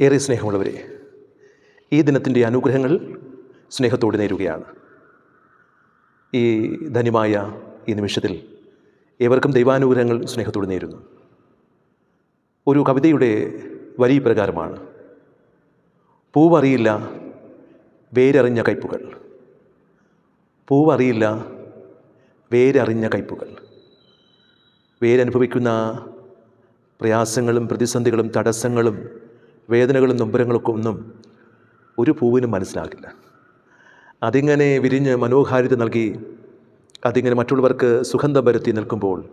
ഏറെ സ്നേഹമുള്ളവരെ ഈ ദിനത്തിന്റെ അനുഗ്രഹങ്ങൾ സ്നേഹത്തോടെ നേരുകയാണ്. ഈ ധന്യമായ ഈ നിമിഷത്തിൽ ഏവർക്കും ദൈവാനുഗ്രഹങ്ങൾ സ്നേഹത്തോടെ നേരുന്നു. ഒരു കവിതയുടെ വരി പ്രകാരമാണ് പൂവറിയില്ല വേരറിഞ്ഞ കയ്പുകൾ പൂവറിയില്ല വേരറിഞ്ഞ കയ്പുകൾ വേരനുഭവിക്കുന്ന പ്രയാസങ്ങളും പ്രതിസന്ധികളും തടസ്സങ്ങളും വേദനകളും നൊമ്പരങ്ങളൊക്കെ ഒന്നും ഒരു പൂവിനും മനസ്സിലാകില്ല. അതിങ്ങനെ വിരിഞ്ഞ് മനോഹാരിത നൽകി അതിങ്ങനെ മറ്റുള്ളവർക്ക് സുഗന്ധം വരുത്തി നിൽക്കുമ്പോൾ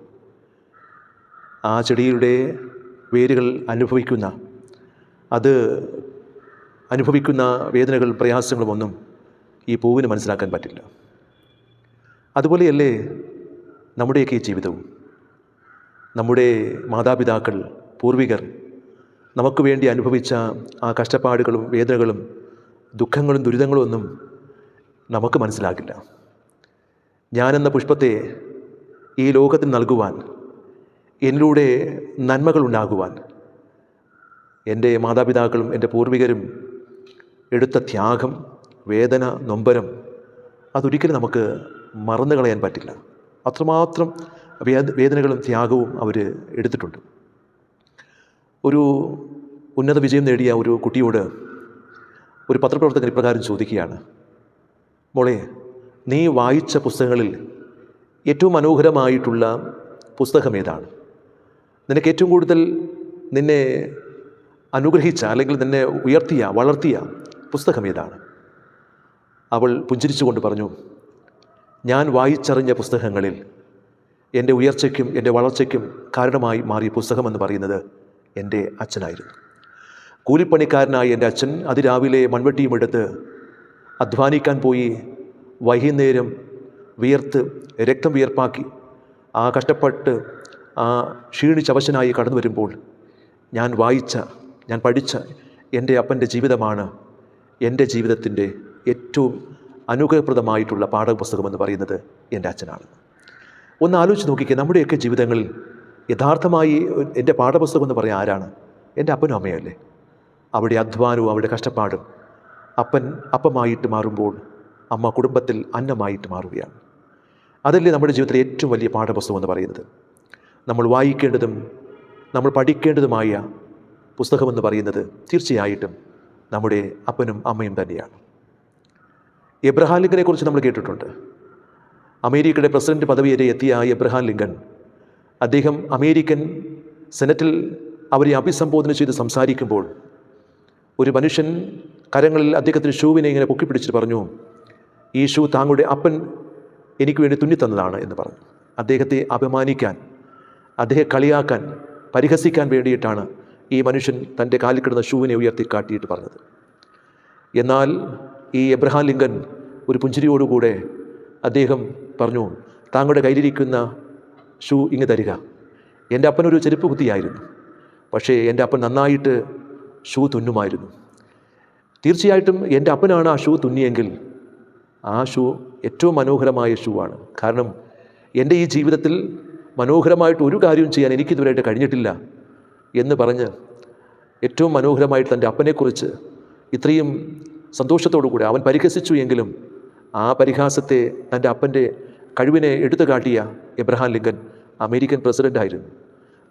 ആ ചെടിയുടെ വേരുകൾ അനുഭവിക്കുന്ന അത് അനുഭവിക്കുന്ന വേദനകൾ പ്രയാസങ്ങളുമൊന്നും ഈ പൂവിന് മനസ്സിലാക്കാൻ പറ്റില്ല. അതുപോലെയല്ലേ നമ്മുടെയൊക്കെ ഈ ജീവിതവും. നമ്മുടെ മാതാപിതാക്കൾ പൂർവികർ നമുക്ക് വേണ്ടി അനുഭവിച്ച ആ കഷ്ടപ്പാടുകളും വേദനകളും ദുഃഖങ്ങളും ദുരിതങ്ങളും ഒന്നും നമുക്ക് മനസ്സിലാകില്ല. ഞാനെന്ന പുഷ്പത്തെ ഈ ലോകത്തിന് നൽകുവാൻ എന്നിലൂടെ നന്മകൾ ഉണ്ടാകുവാൻ എന്റെ മാതാപിതാക്കളും എന്റെ പൂർവികരും എടുത്ത ത്യാഗം വേദന നൊമ്പരം അതൊരിക്കലും നമുക്ക് മറന്നു കളയാൻ പറ്റില്ല. അത്രമാത്രം വേദ വേദനകളും ത്യാഗവും അവർ എടുത്തിട്ടുണ്ട്. ഒരു ഉന്നത വിജയം നേടിയ ഒരു കുട്ടിയോട് ഒരു പത്രപ്രവർത്തകൻ ഇപ്രകാരം ചോദിക്കുകയാണ്. മോളെ നീ വായിച്ച പുസ്തകങ്ങളിൽ ഏറ്റവും മനോഹരമായിട്ടുള്ള പുസ്തകം ഏതാണ്? നിനക്ക് ഏറ്റവും കൂടുതൽ നിന്നെ അനുഗ്രഹിച്ച അല്ലെങ്കിൽ നിന്നെ ഉയർത്തിയ വളർത്തിയ പുസ്തകം ഏതാണ്? അവൾ പുഞ്ചിരിച്ചുകൊണ്ട് പറഞ്ഞു ഞാൻ വായിച്ചറിഞ്ഞ പുസ്തകങ്ങളിൽ എന്റെ ഉയർച്ചയ്ക്കും എന്റെ വളർച്ചയ്ക്കും കാരണമായി മാറിയ പുസ്തകമെന്ന് പറയുന്നത് എന്റെ അച്ഛനായിരുന്നു. കൂലിപ്പണിക്കാരനായ എന്റെ അച്ഛൻ അതിരാവിലെ മൺവെട്ടിയും എടുത്ത് അധ്വാനിക്കാൻ പോയി വൈകുന്നേരം വിയർത്ത് രക്തം വിയർപ്പാക്കി ആ കഷ്ടപ്പെട്ട് ആ ക്ഷീണിച്ചവശനായി കടന്നു വരുമ്പോൾ ഞാൻ വായിച്ച ഞാൻ പഠിച്ച എന്റെ അപ്പന്റെ ജീവിതമാണ് എന്റെ ജീവിതത്തിന്റെ ഏറ്റവും അനുഗ്രഹപ്രദമായിട്ടുള്ള പാഠപുസ്തകമെന്ന് പറയുന്നത് എന്റെ അച്ഛനാണ്. ഒന്ന് ആലോചിച്ച് നോക്കിക്കുക നമ്മുടെയൊക്കെ ജീവിതങ്ങളിൽ യഥാർത്ഥമായി എന്റെ പാഠപുസ്തകം എന്ന് പറയാൻ ആരാണ്? എന്റെ അപ്പനും അമ്മയല്ലേ അവിടെ അധ്വാനവും അവിടെ കഷ്ടപ്പാടും അപ്പൻ അപ്പമായിട്ട് മാറുമ്പോൾ അമ്മ കുടുംബത്തിൽ അന്നമായിട്ട് മാറുകയാണ്. അതല്ലേ നമ്മുടെ ജീവിതത്തിലെ ഏറ്റവും വലിയ പാഠപുസ്തകം എന്ന് പറയുന്നത്. നമ്മൾ വായിക്കേണ്ടതും നമ്മൾ പഠിക്കേണ്ടതുമായ പുസ്തകമെന്ന് പറയുന്നത് തീർച്ചയായിട്ടും നമ്മുടെ അപ്പനും അമ്മയും തന്നെയാണ്. എബ്രഹാം ലിങ്കനെക്കുറിച്ച് നമ്മൾ കേട്ടിട്ടുണ്ട്. അമേരിക്കയുടെ പ്രസിഡന്റ് പദവി വരെ എത്തിയ എബ്രഹാം ലിങ്കൺ അദ്ദേഹം അമേരിക്കൻ സെനറ്റിൽ അവരെ അഭിസംബോധന ചെയ്ത് സംസാരിക്കുമ്പോൾ ഒരു മനുഷ്യൻ കരങ്ങളിൽ അദ്ദേഹത്തിന്റെ ഷൂവിനെ ഇങ്ങനെ പൊക്കിപ്പിടിച്ചിട്ട് പറഞ്ഞു ഈ ഷൂ താങ്കളുടെ അപ്പൻ എനിക്ക് വേണ്ടി തുന്നിത്തന്നതാണ് എന്ന് പറഞ്ഞു. അദ്ദേഹത്തെ അപമാനിക്കാൻ അദ്ദേഹം കളിയാക്കാൻ പരിഹസിക്കാൻ വേണ്ടിയിട്ടാണ് ഈ മനുഷ്യൻ തന്റെ കാലിൽ കിടന്ന ഷൂവിനെ ഉയർത്തി കാട്ടിയിട്ട് പറഞ്ഞത്. എന്നാൽ ഈ എബ്രഹാം ലിങ്കൻ ഒരു പുഞ്ചിരിയോടുകൂടെ അദ്ദേഹം പറഞ്ഞു താങ്കളുടെ കയ്യിലിരിക്കുന്ന ഷൂ ഇങ്ങ് തരിക. എന്റെ അപ്പനൊരു ചെരുപ്പ് കുത്തിയായിരുന്നു. പക്ഷേ എന്റെ അപ്പൻ നന്നായിട്ട് ഷൂ തുന്നുമായിരുന്നു. തീർച്ചയായിട്ടും എന്റെ അപ്പനാണ് ആ ഷൂ തുന്നിയെങ്കിൽ ആ ഷൂ ഏറ്റവും മനോഹരമായ ഷൂ ആണ്. കാരണം എന്റെ ഈ ജീവിതത്തിൽ മനോഹരമായിട്ട് ഒരു കാര്യവും ചെയ്യാൻ എനിക്കിതുവരെയായിട്ട് കഴിഞ്ഞിട്ടില്ല എന്ന് പറഞ്ഞ് ഏറ്റവും മനോഹരമായിട്ട് തന്റെ അപ്പനെക്കുറിച്ച് ഇത്രയും സന്തോഷത്തോടു കൂടി അവൻ പരിഹസിച്ചു എങ്കിലും ആ പരിഹാസത്തെ തന്റെ അപ്പന്റെ കഴിവിനെ എടുത്തു കാട്ടിയ എബ്രഹാം ലിങ്കൻ അമേരിക്കൻ പ്രസിഡന്റായിരുന്നു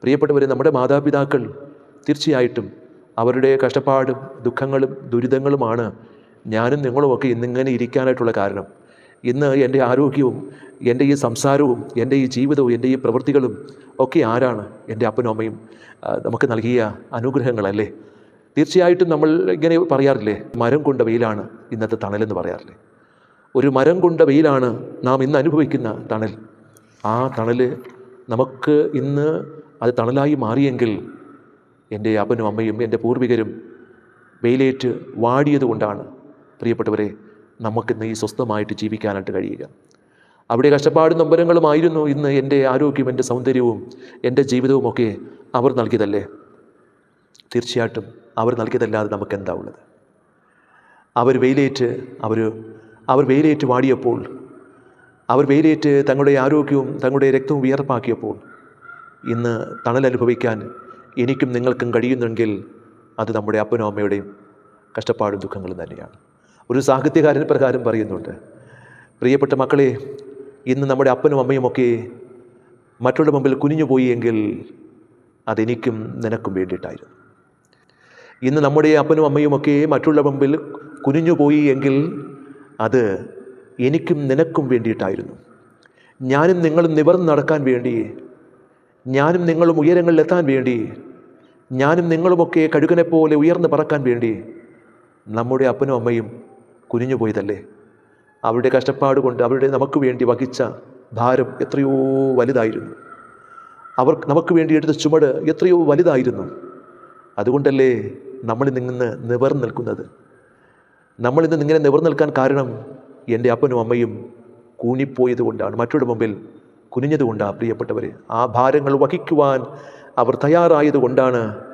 പ്രിയപ്പെട്ടവരെ നമ്മുടെ മാതാപിതാക്കൾ തീർച്ചയായിട്ടും അവരുടെ കഷ്ടപ്പാടും ദുഃഖങ്ങളും ദുരിതങ്ങളുമാണ് ഞാനും നിങ്ങളുമൊക്കെ ഇന്നിങ്ങനെ ഇരിക്കാനായിട്ടുള്ള കാരണം. ഇന്ന് എന്റെ ആരോഗ്യവും എന്റെ ഈ സംസാരവും എന്റെ ഈ ജീവിതവും എന്റെ ഈ പ്രവൃത്തികളും ഒക്കെ ആരാണ് എന്റെ അപ്പനും അമ്മയും നമുക്ക് നൽകിയ അനുഗ്രഹങ്ങളല്ലേ? തീർച്ചയായിട്ടും നമ്മൾ ഇങ്ങനെ പറയാറില്ലേ മരം കൊണ്ട വെയിലാണ് ഇന്നത്തെ തണലെന്ന് പറയാറില്ലേ? ഒരു മരം കൊണ്ട വെയിലാണ് നാം ഇന്ന് അനുഭവിക്കുന്ന തണൽ. ആ തണൽ നമുക്ക് ഇന്ന് അത് തണലായി മാറിയെങ്കിൽ എന്റെ അപ്പനും അമ്മയും എന്റെ പൂർവികരും വെയിലേറ്റ് വാടിയതുകൊണ്ടാണ് പ്രിയപ്പെട്ടവരെ നമുക്കിന്ന് ഈ സ്വസ്ഥമായിട്ട് ജീവിക്കാനായിട്ട് കഴിയുക. അവിടെ കഷ്ടപ്പാടും നൊമ്പരങ്ങളുമായിരുന്നു ഇന്ന് എന്റെ ആരോഗ്യം എന്റെ സൗന്ദര്യവും എന്റെ ജീവിതവും ഒക്കെ അവർ നൽകിയതല്ലേ? തീർച്ചയായിട്ടും അവർ നൽകിയതല്ലാതെ നമുക്ക് എന്താ ഉള്ളത്? അവർ വെയിലേറ്റ് അവർ അവർ വെയിലേറ്റ് വാടിയപ്പോൾ അവർ വെയിലേറ്റ് തങ്ങളുടെ ആരോഗ്യവും തങ്ങളുടെ രക്തവും വിയർപ്പാക്കിയപ്പോൾ ഇന്ന് തണലനുഭവിക്കാൻ എനിക്കും നിങ്ങൾക്കും കഴിയുന്നെങ്കിൽ അത് നമ്മുടെ അപ്പനും അമ്മയുടെയും കഷ്ടപ്പാടും ദുഃഖങ്ങളും തന്നെയാണ്. ഒരു സാഹിത്യകാരൻ പ്രകാരം പറയുന്നുണ്ട് പ്രിയപ്പെട്ട മക്കളെ ഇന്ന് നമ്മുടെ അപ്പനും അമ്മയുമൊക്കെ മറ്റുള്ള മുമ്പിൽ കുനിഞ്ഞുപോയി എങ്കിൽ അതെനിക്കും നിനക്കും വേണ്ടിയിട്ടായിരുന്നു. ഇന്ന് നമ്മുടെ അപ്പനും അമ്മയുമൊക്കെ മറ്റുള്ള മുമ്പിൽ കുനിഞ്ഞുപോയി എങ്കിൽ അത് എനിക്കും നിനക്കും വേണ്ടിയിട്ടായിരുന്നു. ഞാനും നിങ്ങളും നിവർന്ന് നടക്കാൻ വേണ്ടി ഞാനും നിങ്ങളും ഉയരങ്ങളിലെത്താൻ വേണ്ടി ഞാനും നിങ്ങളുമൊക്കെ കഴുകനെ പോലെ ഉയർന്ന് പറക്കാൻ വേണ്ടി നമ്മുടെ അപ്പനും അമ്മയും കുനിഞ്ഞു പോയതല്ലേ അവരുടെ കഷ്ടപ്പാട് കൊണ്ട് അവരുടെ നമുക്ക് വേണ്ടി വഹിച്ച ഭാരം എത്രയോ വലുതായിരുന്നു. അവർ നമുക്ക് വേണ്ടി എടുത്ത ചുമട് എത്രയോ വലുതായിരുന്നു. അതുകൊണ്ടല്ലേ നമ്മളിൽ നിന്ന് നിവർന്ന് നിൽക്കുന്നത്? നമ്മളിന്ന് ഇങ്ങനെ നിവർന്ന് നിൽക്കാൻ കാരണം എന്റെ അപ്പനും അമ്മയും കൂനിപ്പോയത് കൊണ്ടാണ് മറ്റൊരു മുമ്പിൽ കുനിഞ്ഞതുകൊണ്ടാണ് പ്രിയപ്പെട്ടവരെ. ആ ഭാരങ്ങൾ വഹിക്കുവാൻ അവർ തയ്യാറായത് കൊണ്ടാണ്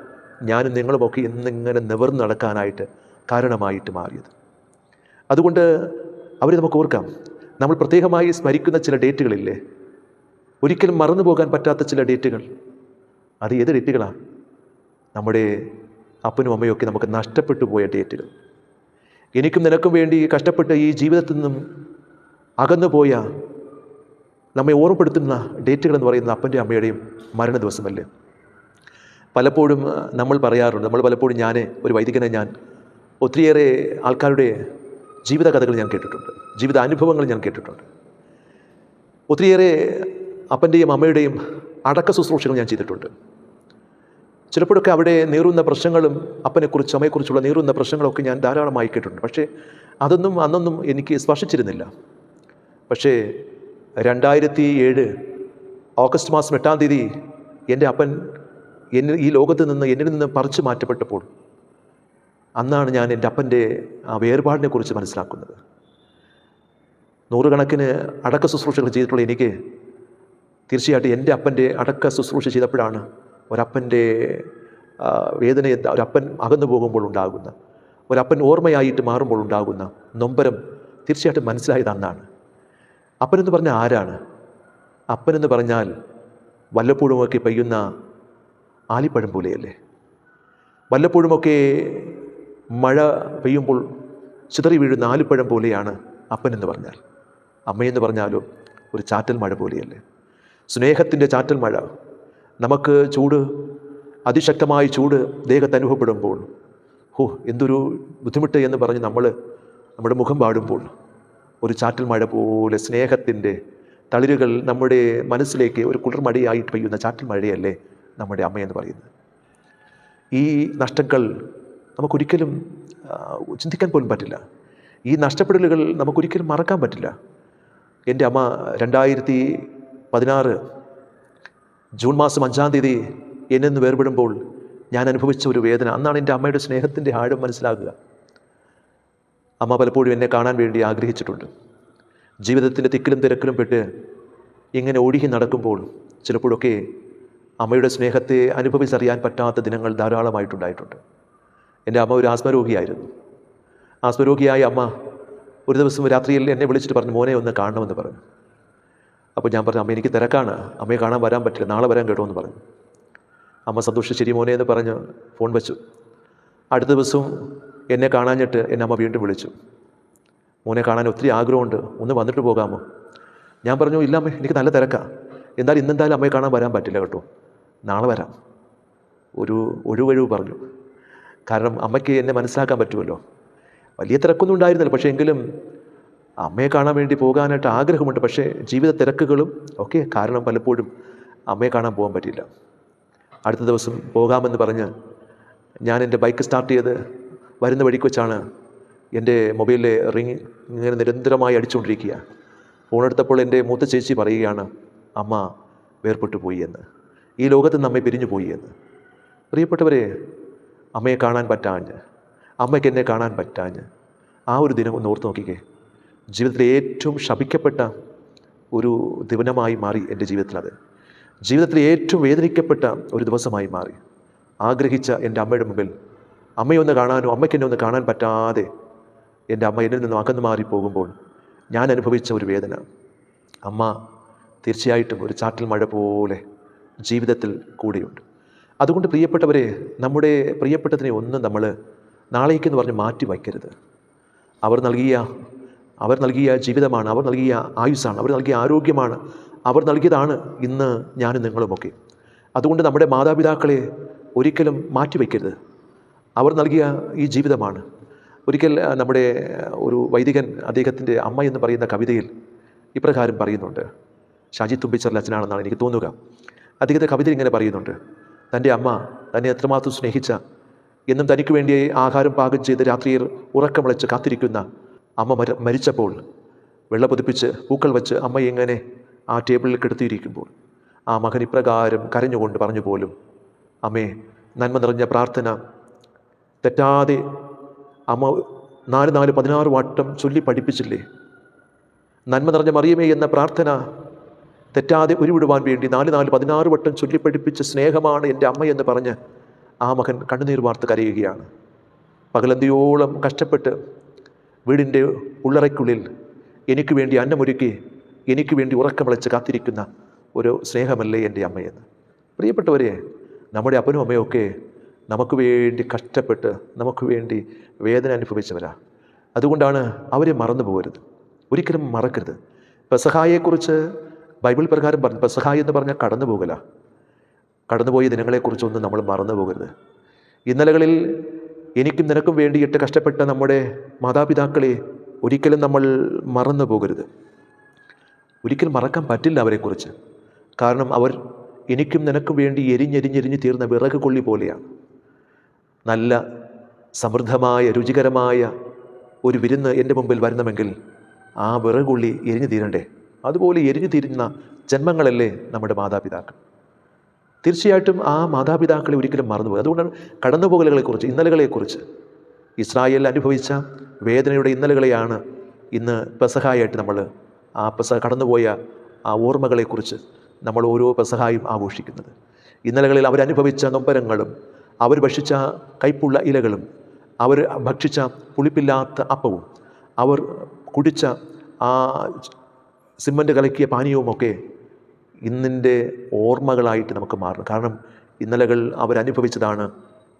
ഞാനും നിങ്ങളുമൊക്കെ ഇന്നിങ്ങനെ നിവർന്ന് നടക്കാനായിട്ട് കാരണമായിട്ട് മാറിയത്. അതുകൊണ്ട് അവർ നമുക്ക് ഓർക്കാം. നമ്മൾ പ്രത്യേകമായി സ്മരിക്കുന്ന ചില ഡേറ്റുകളില്ലേ? ഒരിക്കലും മറന്നു പോകാൻ പറ്റാത്ത ചില ഡേറ്റുകൾ. അത് ഏത് ഡേറ്റുകളാണ് നമ്മുടെ അപ്പനും അമ്മയൊക്കെ നമുക്ക് നഷ്ടപ്പെട്ടു പോയ ഡേറ്റുകൾ. എനിക്കും നിനക്കും വേണ്ടി കഷ്ടപ്പെട്ട് ഈ ജീവിതത്തിൽ നിന്നും അകന്നുപോയ നമ്മെ ഓർമ്മപ്പെടുത്തുന്ന ഡേറ്റുകളെന്ന് പറയുന്ന അപ്പന്റെ അമ്മയുടെയും മരണ ദിവസമല്ലേ? പലപ്പോഴും നമ്മൾ പറയാറുണ്ട് നമ്മൾ പലപ്പോഴും ഞാൻ ഒരു വൈദികനെ ഞാൻ ഒത്തിരിയേറെ ആൾക്കാരുടെ ജീവിതകഥകൾ ഞാൻ കേട്ടിട്ടുണ്ട് ജീവിത അനുഭവങ്ങൾ ഞാൻ കേട്ടിട്ടുണ്ട്. ഒത്തിരിയേറെ അപ്പന്റെയും അമ്മയുടെയും അടക്ക ശുശ്രൂഷകൾ ഞാൻ ചെയ്തിട്ടുണ്ട്. ചിലപ്പോഴൊക്കെ അവിടെ നേറുന്ന പ്രശ്നങ്ങളും അപ്പനെക്കുറിച്ച് അമ്മയെക്കുറിച്ചുള്ള നേറുന്ന പ്രശ്നങ്ങളൊക്കെ ഞാൻ ധാരാളമായി കേട്ടിട്ടുണ്ട് പക്ഷേ അതൊന്നും അന്നൊന്നും എനിക്ക് സ്പർശിച്ചിരുന്നില്ല. പക്ഷേ രണ്ടായിരത്തി ഏഴ് ഓഗസ്റ്റ് മാസം എട്ടാം തീയതി എന്റെ അപ്പൻ എന്നിൽ ഈ ലോകത്ത് നിന്ന് എന്നിൽ നിന്ന് പറിച്ചു മാറ്റപ്പെട്ടപ്പോൾ അന്നാണ് ഞാൻ എന്റെ അപ്പന്റെ ആ വേർപാടിനെ കുറിച്ച് മനസ്സിലാക്കുന്നത്. നൂറുകണക്കിന് അടക്ക ശുശ്രൂഷകൾ ചെയ്തിട്ടുള്ള എനിക്ക് തീർച്ചയായിട്ടും എന്റെ അപ്പന്റെ അടക്ക ശുശ്രൂഷ ചെയ്തപ്പോഴാണ് ഒരപ്പന്റെ വേദന ഒരപ്പൻ അകന്നു പോകുമ്പോൾ ഉണ്ടാകുന്ന ഒരപ്പൻ ഓർമ്മയായിട്ട് മാറുമ്പോൾ ഉണ്ടാകുന്ന നൊമ്പരം തീർച്ചയായിട്ടും മനസ്സിലായത് അന്നാണ് അപ്പനെന്ന് പറഞ്ഞാൽ ആരാണ്? അപ്പനെന്ന് പറഞ്ഞാൽ വല്ലപ്പോഴുമൊക്കെ പെയ്യുന്ന ആലിപ്പഴം പോലെയല്ലേ? വല്ലപ്പോഴുമൊക്കെ മഴ പെയ്യുമ്പോൾ ചിതറി വീഴുന്ന ആലിപ്പഴം പോലെയാണ് അപ്പനെന്ന് പറഞ്ഞാൽ. അമ്മയെന്ന് പറഞ്ഞാലോ ഒരു ചാറ്റൽ മഴ പോലെയല്ലേ? സ്നേഹത്തിന്റെ ചാറ്റൽ മഴ. നമുക്ക് ചൂട് അതിശക്തമായ ചൂട് ദേഹത്ത് അനുഭവപ്പെടുമ്പോൾ ഹോ എന്തൊരു ബുദ്ധിമുട്ട് എന്ന് പറഞ്ഞ് നമ്മൾ നമ്മുടെ മുഖം പാടുമ്പോൾ ഒരു ചാറ്റൽ മഴ പോലെ സ്നേഹത്തിന്റെ തളിരുകൾ നമ്മുടെ മനസ്സിലേക്ക് ഒരു കുളിർമഴയായിട്ട് പെയ്യുന്ന ചാറ്റൽ മഴയല്ലേ നമ്മുടെ അമ്മയെന്ന് പറയുന്നത്. ഈ നഷ്ടങ്ങൾ നമുക്കൊരിക്കലും ചിന്തിക്കാൻ പോലും പറ്റില്ല. ഈ നഷ്ടപ്പെടലുകൾ നമുക്കൊരിക്കലും മറക്കാൻ പറ്റില്ല. എന്റെ അമ്മ രണ്ടായിരത്തി പതിനാറ് ജൂൺ മാസം അഞ്ചാം തീയതി എന്നെ നിന്ന് വേർപെടുമ്പോൾ ഞാൻ അനുഭവിച്ച ഒരു വേദന. അന്നാണ് എന്റെ അമ്മയുടെ സ്നേഹത്തിന്റെ ആഴം മനസ്സിലാക്കുക അമ്മ പലപ്പോഴും എന്നെ കാണാൻ വേണ്ടി ആഗ്രഹിച്ചിട്ടുണ്ട്. ജീവിതത്തിന്റെ തിക്കിലും തിരക്കിലും പെട്ട് ഇങ്ങനെ ഒഴുകി നടക്കുമ്പോൾ ചിലപ്പോഴൊക്കെ അമ്മയുടെ സ്നേഹത്തെ അനുഭവിച്ചറിയാൻ പറ്റാത്ത ദിനങ്ങൾ ധാരാളമായിട്ടുണ്ടായിട്ടുണ്ട്. എന്റെ അമ്മ ഒരു ആസ്മരോഗിയായിരുന്നു. ആസ്മരോഗിയായ അമ്മ ഒരു ദിവസം രാത്രിയിൽ എന്നെ വിളിച്ചിട്ട് പറഞ്ഞു മോനെ ഒന്ന് കാണണമെന്ന് പറഞ്ഞു. അപ്പോൾ ഞാൻ പറഞ്ഞു അമ്മ എനിക്ക് തിരക്കാണ്. അമ്മയെ കാണാൻ വരാൻ പറ്റില്ല. നാളെ വരാൻ കേട്ടോ എന്ന് പറഞ്ഞു. അമ്മ സന്തോഷം ശരി മോനെ എന്ന് പറഞ്ഞ് ഫോൺ വെച്ചു. അടുത്ത ദിവസവും എന്നെ കാണാഞ്ഞിട്ട് എന്നെ അമ്മ വീണ്ടും വിളിച്ചു. മോനെ കാണാൻ ഒത്തിരി ആഗ്രഹമുണ്ട്. ഒന്ന് വന്നിട്ട് പോകാമോ? ഞാൻ പറഞ്ഞു ഇല്ല അമ്മേ എനിക്ക് നല്ല തിരക്കാണ് എന്തായാലും ഇന്നെന്തായാലും അമ്മയെ കാണാൻ വരാൻ പറ്റില്ല കേട്ടോ. നാളെ വരാം. ഒരു ഒഴിവഴിവ് പറഞ്ഞു. കാരണം അമ്മയ്ക്ക് എന്നെ മനസ്സിലാക്കാൻ പറ്റുമല്ലോ. വലിയ തിരക്കൊന്നും ഉണ്ടായിരുന്നില്ല. പക്ഷേ എങ്കിലും അമ്മയെ കാണാൻ വേണ്ടി പോകാനായിട്ട് ആഗ്രഹമുണ്ട് പക്ഷേ ജീവിത തിരക്കുകളും ഒക്കെ കാരണം പലപ്പോഴും അമ്മയെ കാണാൻ പോകാൻ പറ്റില്ല. അടുത്ത ദിവസം പോകാമെന്ന് പറഞ്ഞ് ഞാൻ എന്റെ ബൈക്ക് സ്റ്റാർട്ട് ചെയ്ത് വരുന്ന വഴിക്ക് വെച്ചാണ് എന്റെ മൊബൈലിലെ റിങ് ഇങ്ങനെ നിരന്തരമായി അടിച്ചുകൊണ്ടിരിക്കുക. ഫോണെടുത്തപ്പോൾ എന്റെ മൂത്ത ചേച്ചി പറയുകയാണ് അമ്മ വേർപെട്ടു പോയി എന്ന്. ഈ ലോകത്ത് നിന്ന് അമ്മയെ പിരിഞ്ഞു പോയി എന്ന്. പ്രിയപ്പെട്ടവരെ അമ്മയെ കാണാൻ പറ്റാഞ്ഞ്. അമ്മയ്ക്ക് എന്നെ കാണാൻ പറ്റാഞ്ഞ്. ആ ഒരു ദിനം ഒന്ന് ഓർത്ത് നോക്കിക്കേ. ജീവിതത്തിലെ ഏറ്റവും ശപിക്കപ്പെട്ട ഒരു ദിവനമായി മാറി എന്റെ ജീവിതത്തിലത് ജീവിതത്തിലെ ഏറ്റവും വേദനിക്കപ്പെട്ട ഒരു ദിവസമായി മാറി. ആഗ്രഹിച്ച എന്റെ അമ്മയുടെ മുമ്പിൽ അമ്മയൊന്ന് കാണാനോ അമ്മയ്ക്ക് എന്നെ ഒന്ന് കാണാൻ പറ്റാതെ എന്റെ അമ്മ എന്നിൽ നിന്നും അകന്നു മാറി പോകുമ്പോൾ ഞാൻ അനുഭവിച്ച ഒരു വേദന. അമ്മ തീർച്ചയായിട്ടും ഒരു ചാട്ടിൽ മഴ പോലെ ജീവിതത്തിൽ കൂടെയുണ്ട്. അതുകൊണ്ട് പ്രിയപ്പെട്ടവരെ നമ്മുടെ പ്രിയപ്പെട്ടതിനെ ഒന്നും നമ്മൾ നാളേക്കെന്ന് പറഞ്ഞ് മാറ്റി വയ്ക്കരുത്. അവർ നൽകിയ അവർ നൽകിയ ജീവിതമാണ് അവർ നൽകിയ ആയുസ്സാണ് അവർ നൽകിയ ആരോഗ്യമാണ് അവർ നൽകിയതാണ് ഇന്ന് ഞാനും നിങ്ങളുമൊക്കെ. അതുകൊണ്ട് നമ്മുടെ മാതാപിതാക്കളെ ഒരിക്കലും മാറ്റിവെക്കരുത്. അവർ നൽകിയ ഈ ജീവിതമാണ്. ഒരിക്കൽ നമ്മുടെ ഒരു വൈദികൻ അദ്ദേഹത്തിന്റെ അമ്മ എന്ന് പറയുന്ന കവിതയിൽ ഇപ്രകാരം പറയുന്നുണ്ട്. ഷാജി തുമ്പിച്ചറിൽ അച്ഛനാണെന്നാണ് എനിക്ക് തോന്നുക. അദ്ദേഹത്തെ കവിതയിൽ ഇങ്ങനെ പറയുന്നുണ്ട്. തന്റെ അമ്മ തന്നെ എത്രമാത്രം സ്നേഹിച്ച എന്നും തനിക്ക് വേണ്ടി ആഹാരം പാകം ചെയ്ത് രാത്രിയിൽ ഉറക്കമിളച്ച് കാത്തിരിക്കുന്ന അമ്മ മര മരിച്ചപ്പോൾ വെള്ള പൊതിപ്പിച്ച് പൂക്കൾ വെച്ച് അമ്മ എങ്ങനെ ആ ടേബിളിൽ കിടത്തിയിരിക്കുമ്പോൾ ആ മകൻ ഇപ്രകാരം കരഞ്ഞുകൊണ്ട് പറഞ്ഞു പോലും അമ്മേ നന്മ നിറഞ്ഞ പ്രാർത്ഥന തെറ്റാതെ അമ്മ നാല് നാല് പതിനാറ് വട്ടം ചൊല്ലി പഠിപ്പിച്ചില്ലേ? നന്മ നിറഞ്ഞ മറിയമേ എന്ന പ്രാർത്ഥന തെറ്റാതെ ഉരുവിടുവാൻ വേണ്ടി നാല് നാല് പതിനാറ് വട്ടം ചൊല്ലി പഠിപ്പിച്ച സ്നേഹമാണ് എന്റെ അമ്മയെന്ന് പറഞ്ഞ് ആ മകൻ കണ്ണുനീർ വാർത്ത് കരയുകയാണ്. പകലന്തിയോളം കഷ്ടപ്പെട്ട് വീടിന്റെ ഉള്ളറയ്ക്കുള്ളിൽ എനിക്ക് വേണ്ടി അന്നമൊരുക്കി എനിക്ക് വേണ്ടി ഉറക്കം വിളിച്ച് കാത്തിരിക്കുന്ന ഒരു സ്നേഹമല്ലേ എന്റെ അമ്മയെന്ന് പ്രിയപ്പെട്ടവരെ നമ്മുടെ അപ്പനും അമ്മയൊക്കെ നമുക്ക് വേണ്ടി കഷ്ടപ്പെട്ട് നമുക്ക് വേണ്ടി വേദന അനുഭവിച്ചവരാ. അതുകൊണ്ടാണ് അവരെ മറന്നു പോകരുത്. ഒരിക്കലും മറക്കരുത്. പെസഹായെക്കുറിച്ച് ബൈബിൾ പ്രകാരം പറഞ്ഞു പെസഹായ എന്ന് പറഞ്ഞാൽ കടന്നു പോകല. കടന്നുപോയ ദിനങ്ങളെക്കുറിച്ചൊന്നും നമ്മൾ മറന്നു പോകരുത്. ഇന്നലകളിൽ എനിക്കും നിനക്കും വേണ്ടിയിട്ട് കഷ്ടപ്പെട്ട നമ്മുടെ മാതാപിതാക്കളെ ഒരിക്കലും നമ്മൾ മറന്നു പോകരുത്. ഒരിക്കലും മറക്കാൻ പറ്റില്ല അവരെക്കുറിച്ച്. കാരണം അവർ എനിക്കും നിനക്കും വേണ്ടി എരിഞ്ഞെരിഞ്ഞെരിഞ്ഞ് തീർന്ന വിറക് കൊള്ളി പോലെയാണ്. നല്ല സമൃദ്ധമായ രുചികരമായ ഒരു വിരുന്ന് എന്റെ മുമ്പിൽ വരണമെങ്കിൽ ആ വിറകുള്ളി എരിഞ്ഞു തീരണ്ടേ? അതുപോലെ എരിഞ്ഞു തീരുന്ന ജന്മങ്ങളല്ലേ നമ്മുടെ മാതാപിതാക്കൾ. തീർച്ചയായിട്ടും ആ മാതാപിതാക്കളെ ഒരിക്കലും മറന്നുപോയി. അതുകൊണ്ടാണ് കടന്നുപോകലുകളെക്കുറിച്ച് ഇന്നലകളെക്കുറിച്ച്. ഇസ്രായേൽ അനുഭവിച്ച വേദനയുടെ ഇന്നലകളെയാണ് ഇന്ന് പെസഹായിട്ട് നമ്മൾ ആ പെസ കടന്നുപോയ ആ ഓർമ്മകളെക്കുറിച്ച് നമ്മൾ ഓരോ പെസഹായും ആഘോഷിക്കുന്നത്. ഇന്നലകളിൽ അവരനുഭവിച്ച നൊമ്പരങ്ങളും അവർ ഭക്ഷിച്ച കൈപ്പുള്ള ഇലകളും അവർ ഭക്ഷിച്ച പുളിപ്പില്ലാത്ത അപ്പവും അവർ കുടിച്ച ആ സിമന്റ് കലക്കിയ പാനീയവുമൊക്കെ ഇന്നിന്റെ ഓർമ്മകളായിട്ട് നമുക്ക് മാറണം. കാരണം ഇന്നലകൾ അവരനുഭവിച്ചതാണ്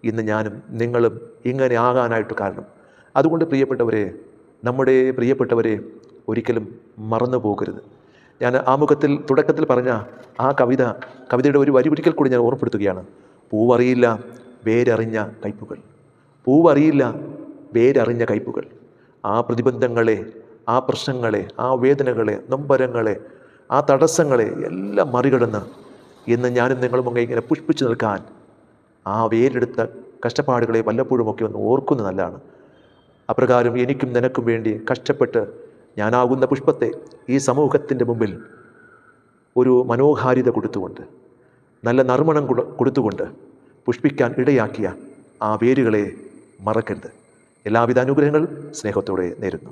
ഇന്ന് ഞാനും നിങ്ങളും ഇങ്ങനെ ആകാനായിട്ട് കാരണം. അതുകൊണ്ട് പ്രിയപ്പെട്ടവരെ നമ്മുടെ പ്രിയപ്പെട്ടവരെ ഒരിക്കലും മറന്നു പോകരുത്. ഞാൻ ആമുഖത്തിൽ തുടക്കത്തിൽ പറഞ്ഞ ആ കവിത കവിതയുടെ ഒരു വരി കൂടി ഞാൻ ഓർമ്മപ്പെടുത്തുകയാണ്. പൂവറിയില്ല വേരറിഞ്ഞ കയ്പുകൾ. പൂവറിയില്ല വേരറിഞ്ഞ കയ്പുകൾ. ആ പ്രതിബന്ധങ്ങളെ ആ പ്രശ്നങ്ങളെ ആ വേദനകളെ നൊമ്പരങ്ങളെ ആ തടസ്സങ്ങളെ എല്ലാം മറികടന്ന് ഇന്ന് ഞാനും നിങ്ങളും ഒക്കെ ഇങ്ങനെ പുഷ്പിച്ചു നിൽക്കാൻ ആ വേരെടുത്ത കഷ്ടപ്പാടുകളെ വല്ലപ്പോഴുമൊക്കെ ഒന്ന് ഓർക്കുന്നത് നല്ലതാണ്. അപ്രകാരം എനിക്കും നിനക്കും വേണ്ടി കഷ്ടപ്പെട്ട് ഞാനാകുന്ന പുഷ്പത്തെ ഈ സമൂഹത്തിന്റെ മുമ്പിൽ ഒരു മനോഹാരിത കൊടുത്തുകൊണ്ട് നല്ല നർമ്മണം കൊടുത്തുകൊണ്ട് പുഷ്പിക്കാൻ ഇടയാക്കിയ ആ വേരുകളെ മറക്കരുത്. എല്ലാവിധ അനുഗ്രഹങ്ങളും സ്നേഹത്തോടെ നേരുന്നു.